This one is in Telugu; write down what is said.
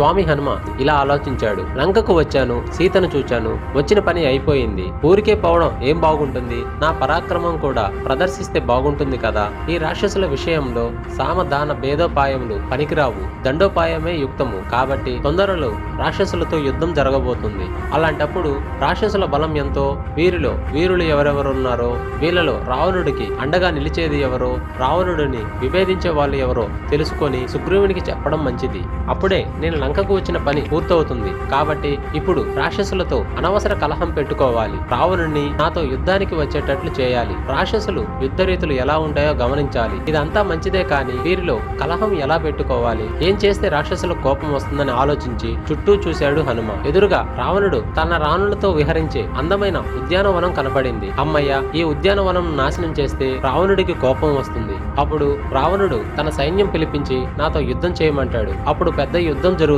స్వామి హనుమ ఇలా ఆలోచించాడు. లంకకు వచ్చాను సీతను చూచాను వచ్చిన పని అయిపోయింది. ఊరికే పోవడం ఏం బాగుంటుంది? నా పరాక్రమం కూడా ప్రదర్శిస్తే బాగుంటుంది కదా? ఈ రాక్షసుల విషయంలో సామధాన భేదోపాయములు పనికిరావు. దండోపాయమే యుక్తము. కాబట్టి తొందరలో రాక్షసులతో యుద్ధం జరగబోతుంది. అలాంటప్పుడు రాక్షసుల బలం ఎంతో? వీరిలో వీరులు ఎవరెవరున్నారో? వీళ్ళలో రావణుడికి అండగా నిలిచేది ఎవరో? రావణుడిని విభేదించే వాళ్ళు ఎవరో? తెలుసుకొని సుగ్రీవునికి చెప్పడం మంచిది. అప్పుడే నేను లంకకు వచ్చిన పని పూర్తవుతుంది. కాబట్టి ఇప్పుడు రాక్షసులతో అనవసర కలహం పెట్టుకోవాలి. రావణుడిని నాతో యుద్ధానికి వచ్చేటట్లు చేయాలి. రాక్షసులు యుద్ధ రీతులు ఎలా ఉంటాయో గమనించాలి. ఇదంతా మంచిదే కానీ వీరిలో కలహం ఎలా పెట్టుకోవాలి? ఏం చేస్తే రాక్షసులకు కోపం వస్తుందని ఆలోచించి చుట్టూ చూశాడు హనుమ. ఎదురుగా రావణుడు తన రాణులతో విహరించే అందమైన ఉద్యానవనం కనబడింది అమ్మయ్య ఈ ఉద్యానవనం నాశనం చేస్తే రావణుడికి కోపం వస్తుంది. అప్పుడు రావణుడు తన సైన్యం పిలిపించి నాతో యుద్ధం చేయమంటాడు. అప్పుడు పెద్ద యుద్ధం జరుగుతుంది